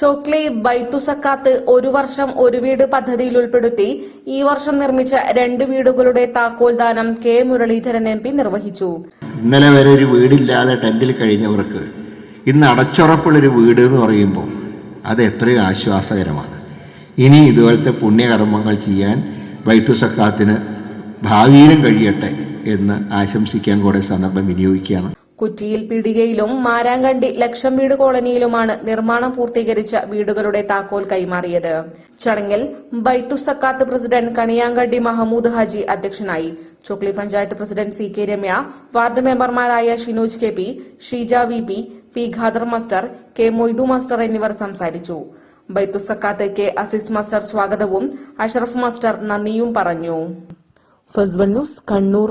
ചോക്ലി ബൈത്തു സക്കാത്ത് ഒരു വർഷം ഒരു വീട് പദ്ധതിയിൽ ഉൾപ്പെടുത്തി ഈ വർഷം നിർമ്മിച്ച രണ്ട് വീടുകളുടെ താക്കോൽ ദാനം കെ മുരളീധരൻ എം പി നിർവഹിച്ചു. ഇന്നലെ വരെ ഒരു വീടില്ലാതെ ടെന്റിൽ കഴിഞ്ഞവർക്ക് ഇന്ന് അടച്ചുറപ്പുള്ളൊരു വീട് എന്ന് പറയുമ്പോൾ അത് എത്രയോ ആശ്വാസകരമാണ്. ഇനി ഇതുപോലത്തെ പുണ്യകർമ്മങ്ങൾ ചെയ്യാൻ ബൈത്തു സക്കാത്തിന് ഭാവിയിലും കഴിയട്ടെ എന്ന് ആശംസിക്കാൻ കൂടെ സന്ദർഭം വിനിയോഗിക്കുകയാണ്. കുറ്റിയിൽ പീടികയിലും മാരാങ്കണ്ടി ലക്ഷം വീട് കോളനിയിലുമാണ് നിർമ്മാണം പൂർത്തീകരിച്ച വീടുകളുടെ താക്കോൽ കൈമാറിയത്. ചടങ്ങിൽ ബൈത്തു സക്കാത്ത് പ്രസിഡന്റ് കണിയാങ്കണ്ടി മഹമ്മൂദ് ഹാജി അധ്യക്ഷനായി. Chokli panchayat president C K Ramya ward മെമ്പർമാരായ Shinoj K P Sheeja V P P Khader master K Moidu master എന്നിവർ സംസാരിച്ചു. ബൈത്തു സക്കാത്ത് കെ അസിസ് മാസ്റ്റർ സ്വാഗതവും അഷറഫ് മാസ്റ്റർ നന്ദിയും പറഞ്ഞു. ഫസ്വൻ ന്യൂസ് കണ്ണൂർ